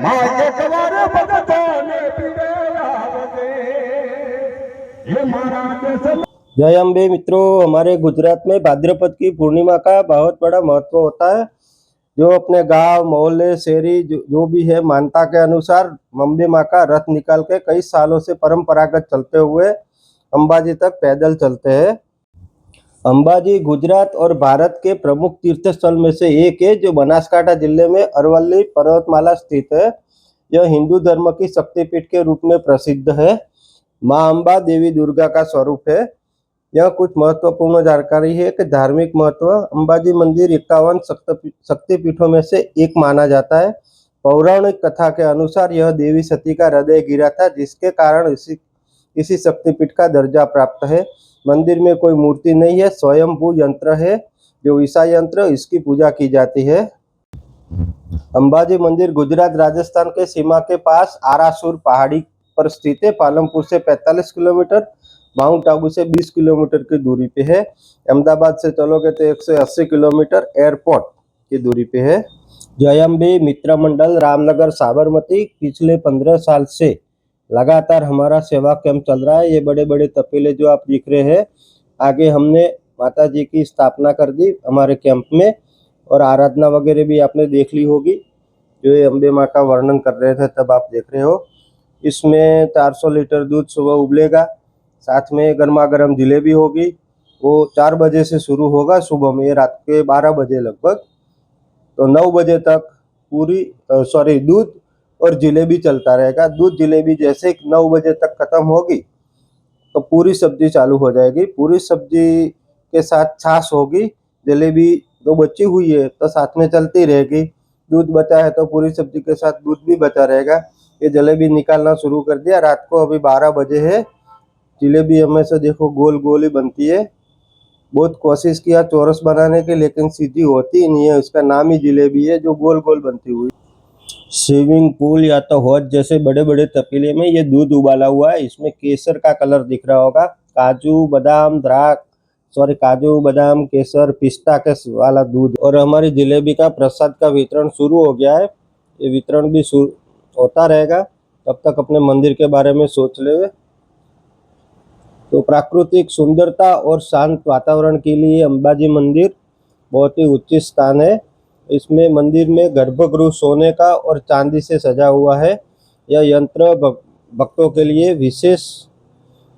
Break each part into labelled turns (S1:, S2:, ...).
S1: माए बदताने पीवे ये महाराज
S2: जय अम्बे मित्रों हमारे गुजरात में भाद्रपद की पूर्णिमा का बहुत बड़ा महत्व होता है। जो अपने गाँव मोहल्ले शहरी जो, जो भी है मानता के अनुसार अम्बे माँ का रथ निकाल के कई सालों से परंपरागत चलते हुए अंबाजी तक पैदल चलते हैं। अंबाजी गुजरात और भारत के प्रमुख तीर्थ स्थल में से एक है, जो बनासकांठा ज़िले में अरवल्ली पर्वतमाला स्थित है। यह हिंदू धर्म की शक्तिपीठ के रूप में प्रसिद्ध है। माँ अम्बा देवी दुर्गा का स्वरूप है। यह कुछ महत्वपूर्ण जानकारी है कि धार्मिक महत्व अंबाजी मंदिर इक्यावन शक्तिपीठों में से एक माना जाता है। पौराणिक कथा के अनुसार यह देवी सती का हृदय गिरा था, जिसके कारण इसी शक्तिपीठ का दर्जा प्राप्त है। मंदिर में कोई मूर्ति नहीं है, स्वयंभू यंत्र है, जो ईसा यंत्र, इसकी पूजा की जाती है। अंबाजी मंदिर गुजरात, राजस्थान के सीमा के पास, आरासुर पहाड़ी पर स्थित है। पालमपुर से 45 किलोमीटर, माउंट आबू से 20 किलोमीटर की दूरी पे है। अहमदाबाद से चलोगे तो 180 किलोमीटर एयरपोर्ट की दूरी पे है। जयम्बी मित्र मंडल, रामनगर, साबरमती, पिछले 15 साल से लगातार हमारा सेवा कैंप चल रहा है। ये बड़े बड़े तपेले जो आप दिख रहे हैं, आगे हमने माता जी की स्थापना कर दी हमारे कैंप में और आराधना वगैरह भी आपने देख ली होगी, जो ये अम्बे माँ का वर्णन कर रहे थे, तब आप देख रहे हो। इसमें 400 लीटर दूध सुबह उबलेगा, साथ में गर्मा गर्म जलेबी होगी, वो चार बजे से शुरू होगा सुबह में रात के बारह बजे लगभग तो नौ बजे तक पूरी सॉरी, दूध और जलेबी चलता रहेगा। दूध जलेबी जैसे नौ बजे तक खत्म होगी तो पूरी सब्ज़ी चालू हो जाएगी। पूरी सब्ज़ी के साथ छाछ होगी, जलेबी तो बची हुई है तो साथ में चलती रहेगी। दूध बचा है तो पूरी सब्ज़ी के साथ दूध भी बचा रहेगा। ये जलेबी निकालना शुरू कर दिया। रात को अभी बारह बजे है। जलेबी हमेशा देखो गोल गोल ही बनती है। बहुत कोशिश किया चौरस बनाने की, लेकिन सीधी होती ही नहीं है। उसका नाम ही जलेबी है, जो गोल गोल बनती हुई। स्विमिंग पूल या तो हौज जैसे बड़े बड़े तपीले में ये दूध उबाला हुआ है। इसमें केसर का कलर दिख रहा होगा। काजू, बादाम द्राक सॉरी, काजू, बादाम, केसर, पिस्ता के वाला दूध। और हमारी जलेबी का प्रसाद का वितरण शुरू हो गया है। ये वितरण भी होता रहेगा। तब तक अपने मंदिर के बारे में सोच ले। तो प्राकृतिक सुंदरता और शांत वातावरण के लिए अंबाजी मंदिर बहुत ही उच्च स्थान है। इसमें मंदिर में गर्भगृह सोने का और चांदी से सजा हुआ है। यह यंत्र भक्तों के लिए विशेष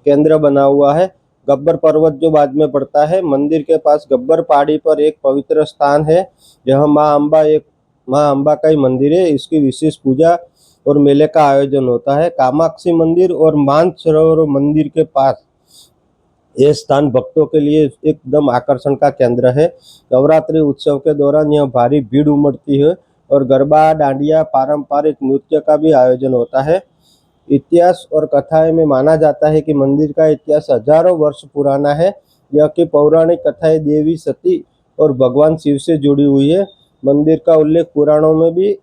S2: केंद्र बना हुआ है। गब्बर पर्वत जो बाद में पड़ता है, मंदिर के पास गब्बर पहाड़ी पर एक पवित्र स्थान है। यह माँ अम्बा एक, माँ अम्बा का ही मंदिर है। इसकी विशेष पूजा और मेले का आयोजन होता है। कामाक्षी मंदिर और मान सरोवर मंदिर के पास ये स्थान भक्तों के लिए एकदम आकर्षण का केंद्र है। नवरात्रि उत्सव के दौरान यह भारी भीड़ उमड़ती है और गरबा, डांडिया, पारंपरिक नृत्य का भी आयोजन होता है। इतिहास और कथाएँ में माना जाता है कि मंदिर का इतिहास हज़ारों वर्ष पुराना है। यह की पौराणिक कथाएँ देवी, सती और भगवान शिव से जुड़ी हुई है। मंदिर का उल्लेख पुराणों में भी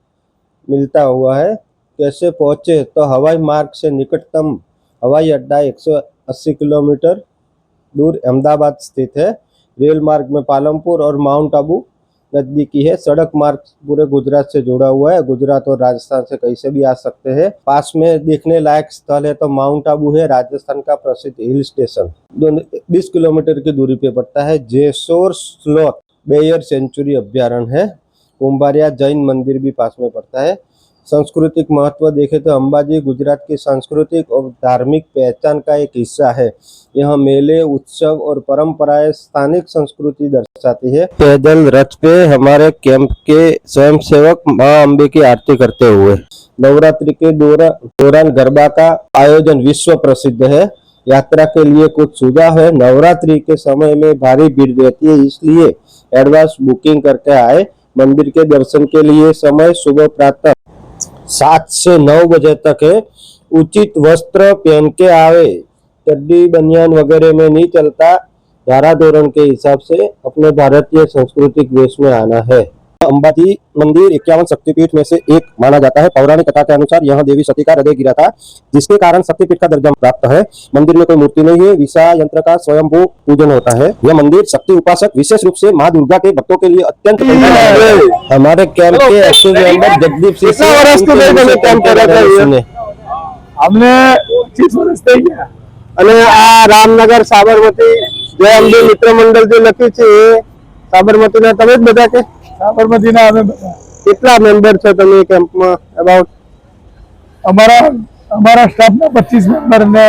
S2: मिलता हुआ है। कैसे पहुँचे? तो हवाई मार्ग से निकटतम हवाई अड्डा 180 किलोमीटर दूर अहमदाबाद स्थित है। रेल मार्ग में पालमपुर और माउंट आबू नजदीकी है। सड़क मार्ग पूरे गुजरात से जुड़ा हुआ है। गुजरात और राजस्थान से कहीं से भी आ सकते हैं। पास में देखने लायक स्थल है तो माउंट आबू है। राजस्थान का प्रसिद्ध हिल स्टेशन। बीस किलोमीटर की दूरी पे पड़ता है। जेसोर स्लोथ बेयर सेंचुरी अभ्यारण्य है। कुंभारिया जैन मंदिर भी पास में पड़ता है। सांस्कृतिक महत्व देखे तो अंबाजी गुजरात की सांस्कृतिक और धार्मिक पहचान का एक हिस्सा है। यह मेले, उत्सव और परंपराएँ स्थानिक संस्कृति दर्शाती है। पैदल रथ पे हमारे कैंप के स्वयं सेवक माँ अम्बे की आरती करते हुए। नवरात्रि के दौरा- दौरान गरबा का आयोजन विश्व प्रसिद्ध है। यात्रा के लिए कुछ सुझाव है। नवरात्रि के समय में भारी भीड़ रहती है, इसलिए एडवांस बुकिंग करके आए। मंदिर के दर्शन के लिए समय सुबह प्रातः सात से नौ बजे तक है। उचित वस्त्र पहन के आवे। चड्डी, बनियान वगैरह में नहीं चलता। धारा धोरण के हिसाब से अपने भारतीय सांस्कृतिक वेश में आना है। अंबाजी मंदिर इक्यावन शक्तिपीठ में से एक माना जाता है पौराणिक कथा के अनुसार यह देवी सती का हृदय गिरा था जिसके कारण शक्तिपीठ का दर्जा प्राप्त है मंदिर में कोई मूर्ति नहीं है विषा यंत्र का स्वयंभू पूजन होता है यह मंदिर शक्ति उपासक विशेष रूप से माँ दुर्गा के भक्तों के लिए अत्यंत पवित्र है। हमारे कैंप के एक्टिव मेंबर जगदीप सिंह
S3: कितना वर्ष के लिए मैंने कैंप करा था ये?
S2: सुने।
S3: અમને પચીસ વર્ષ થઈ ગયા અને આ રામનગર સાબરમતી જે અંબે મિત્ર મંડળ જે લખ્યું છે એ સાબરમતીના તમે જ બધા કે સાબરમતીના અમે બધા. કેટલા મેમ્બર છો તમે કેમ્પમાં? અબાઉટ અમારા અમારા સ્ટાફના પચીસ મેમ્બર ને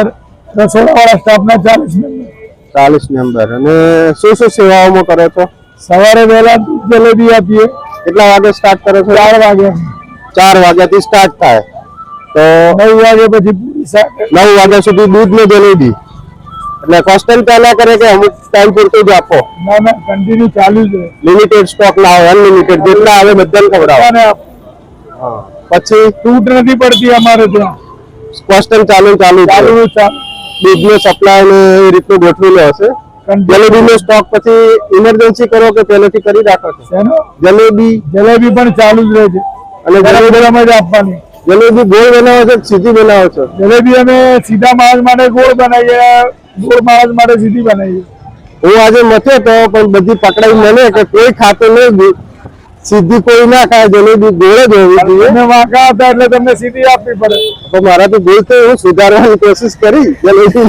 S3: રસોડાવાળા સ્ટાફના ચાલીસ મેમ્બર. ચાલીસ મેમ્બર. અને શું શું સેવાઓમાં કરો છો? સવારે વહેલા જલેબી આપીએ. કેટલા વાગે સ્ટાર્ટ કરો છો? ચાર વાગે. ચાર વાગ્યાથી સ્ટાર્ટ થાય. તો નવ વાગે પછી નવ વાગ્યા સુધી દૂધ ને જલેબી. એટલે કોસ્ટલ પહેલા કરે કે અમુક ટાઈમ પૂરતું જ આપો? ના ના કન્ટિન્યુ ચાલુ જ લિમિટેડ સ્ટોક ના હોય અનલિમિટેડ જેટલા આવે બધાને ખવડાવો. પછી તૂટ નથી પડતી અમારે ત્યાં. કોન્સ્ટન્ટ ચાલુ ચાલુ ચાલુ. દૂધ નો સપ્લાય ને એ રીતનું ગોઠવેલું હશે. જલેબી નો સ્ટોક પછી ઇમરજન્સી કરો કે પહેલેથી કરી રાખો છો? જલેબી. જલેબી પણ ચાલુ જ રહે છે. અને જલેબી જ આપવાની. જલેબી ગોળ બનાવો છો સીધી બનાવો છો? જલેબી અમે સીધા માણસ માટે ગોળ બનાવીએ ગોળ માણસ માટે સીધી બનાવીએ. હું આજે મથ્યો તો પણ બધી પકડાઈ મને કે કોઈ ખાતો નહીં સીધી કોઈ ના ખાય જલેબી ગોળે જ હોવી જોઈએ. વાંકા હતા એટલે તમને સીધી આપવી પડે. તો મારાથી ભૂલ તો હું સુધારવાની કોશિશ કરી. જલેબી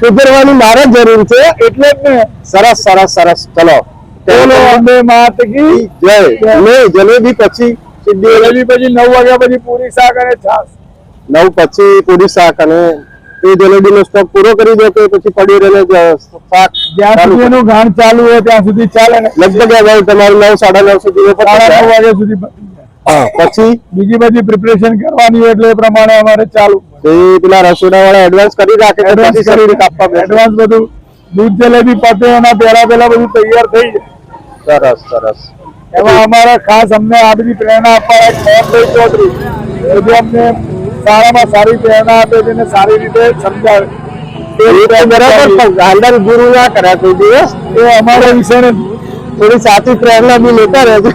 S3: સુધારવાની મારે જરૂર છે. એટલે જ ને. સરસ સરસ સરસ. ચલો. જલેબી પછી? જલેબી પછી નવ વાગ્યા પછી પૂરી શાક અને છાસ નવ પછી પૂરી શાક અને એ જલેબીનો સ્ટોક પૂરો કરી દો કે પછી પડી રહેને શાક જ્યાં સુધી એનું ગાણ ચાલુ હોય ત્યાં સુધી ચાલે ને. લગભગ અગાઉ તમારું નવ સાડા નવ સુધી સાડા નવ વાગ્યા સુધી પછી? બીજી બધી પ્રિપરેશન કરવાની એટલે એ પ્રમાણે અમારે ચાલુ. એ પેલા રસોડા વાળા એડવાન્સ કરી રાખે એડવાન્સ કરી કાપવા એડવાન્સ બધું દૂધ જલેબી પતે એના પહેલા પહેલા બધું તૈયાર થઈ જાય. સરસ સરસ. એમાં અમારા ખાસ અમને આ બધી પ્રેરણા આપવા એક ચૌધરી કે અમને સારામાં સારી પ્રેરણા આપે છે અને સારી રીતે સમજાવે. ગુરુ ના કર્યા કોઈ દિવસ. એ અમારા વિશે થોડી સાચી પ્રેરણા બી લેતા રહેજો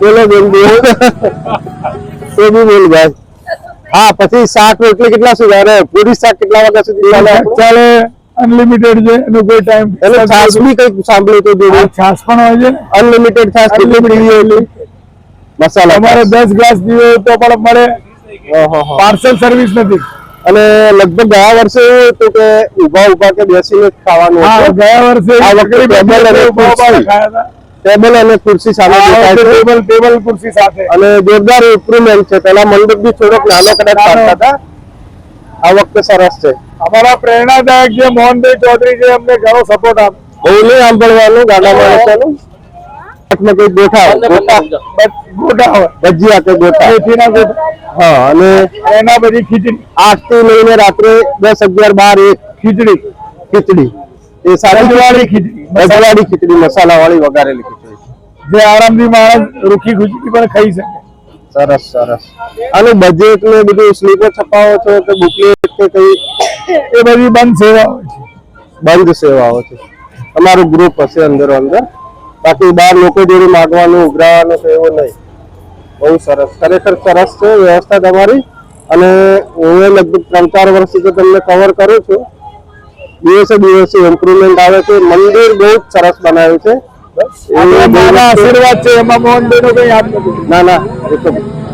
S3: બોલો બોલ એ બી બોલ ભાઈ. હા પછી શાક રોટલી કેટલા સુધી અરે પૂરી શાક કેટલા વાગ્યા સુધી ચાલે અનલિમિટેડ છે એનો કોઈ ટાઈમ એટલે છાસ બી કંઈક સાંભળ્યું તો છાસ પણ હોય છે અનલિમિટેડ છાસ કેટલી પીવી મસાલા અમારે દસ ગ્લાસ પીવો તો પણ મળે. પાર્સલ સર્વિસ નથી. અને લગભગ ગયા વર્ષે એવું હતું કે ઊભા ઊભા કે બેસીને ખાવાનું ગયા વર્ષે આ વખતે ટેબલ અને ખુરશી. ટેબલ અને ખુરશી સામે દેખાય છે. ટેબલ ટેબલ ખુરશી સાથે. અને જોરદાર ઇમ્પ્રુવમેન્ટ છે. પેલા મંડપ બી થોડોક નાનો કદાચ પાડતા હતા. આ વખતે સરસ છે. અમારા પ્રેરણાદાયક જે મોહનભાઈ ચૌધરી છે અમને ઘણો સપોર્ટ આપ બહુ નહીં સાંભળવાનું ગાડા માણસોનું. હાથમાં કઈ ગોઠા હોય. ભજીયા કે ગોઠા. મેથીના ગોઠા. હા અને એના પછી ખીચડી. આઠથી લઈને રાત્રે દસ અગિયાર બાર એક ખીચડી. ખીચડી. એ સારી ખીચડી. રજવાડી ખીચડી મસાલા વાળી વઘારેલી ખીચડી. જે આરામથી માણસ રૂખી ખીચડી પણ ખાઈ શકે. સરસ સરસ. અને બજેટ ને બધું સ્લીપર છપાવો છો કે બુકલેટ કે કઈ? એ બધી બંધ સેવાઓ છે. બંધ સેવાઓ છે. અમારું ગ્રુપ હશે અંદર અંદર. બાકી બહાર લોકો જોડે માગવાનું ઉઘરાવાનું કે એવું નહીં બહુ સરસ ખરેખર સરસ છે વ્યવસ્થા તમારી અને હું એ લગભગ ત્રણ ચાર વર્ષથી તો તમને કવર કરું છું દિવસે દિવસે ઇમ્પ્રુવમેન્ટ આવે છે મંદિર બહુ જ સરસ બનાવ્યું છે આશીર્વાદ છે એમાં મોહનભાઈ નો કઈ હાથ નથી ના ના એ તો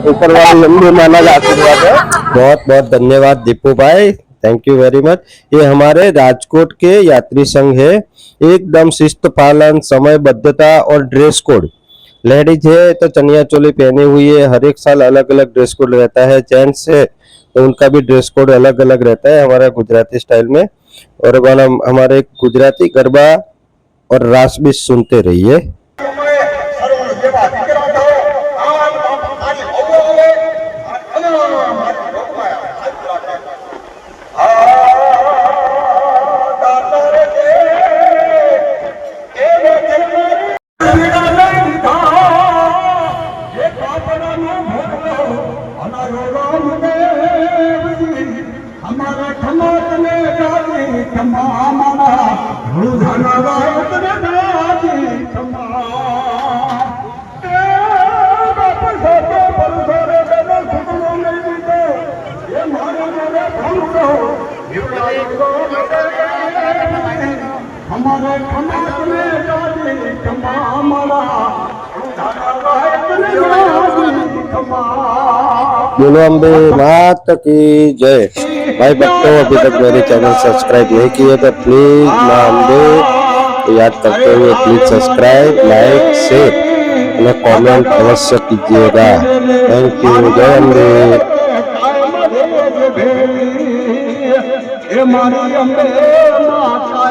S3: ઉપરવાળી અંબે માના જ આશીર્વાદ है
S2: बहुत बहुत धन्यवाद दीपू भाई थैंक यू वेरी मच ये हमारे राजकोट के यात्री संघ है एकदम शिस्त, पालन समय बद्धता और ड्रेस कोड लेडीज़ है तो चनिया चोली पहनी हुई है। हर एक साल अलग अलग ड्रेस कोड रहता है। जेंट्स है तो उनका भी ड्रेस कोड अलग अलग रहता है हमारा गुजराती स्टाइल में। और हमारे गुजराती गरबा और रास भी सुनते रहिए। बोलो अम्बे मात की जय। भाई भक्तों, अभी तक मेरे चैनल सब्सक्राइब नहीं किए तो प्लीज़ माँ अम्बे याद करते हुए प्लीज़ सब्सक्राइब लाइक शेयर
S1: मैं कमेंट अवश्य कीजिएगा। थैंक यू जय अम्बे मारी अम्बे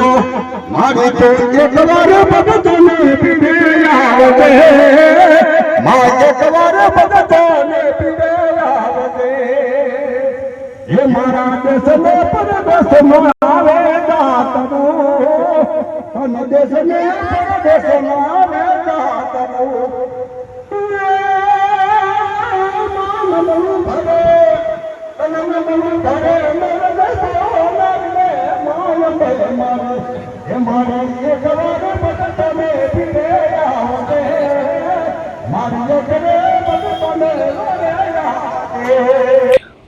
S1: तो मारी तो एकवार भगतन पिवे आवते मां एकवार भगतन पिवे आवते हे। मारा देश में पर बस मुआवे दातनो तन देश में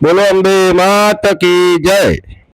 S2: બોલો અંબે માત કી જય.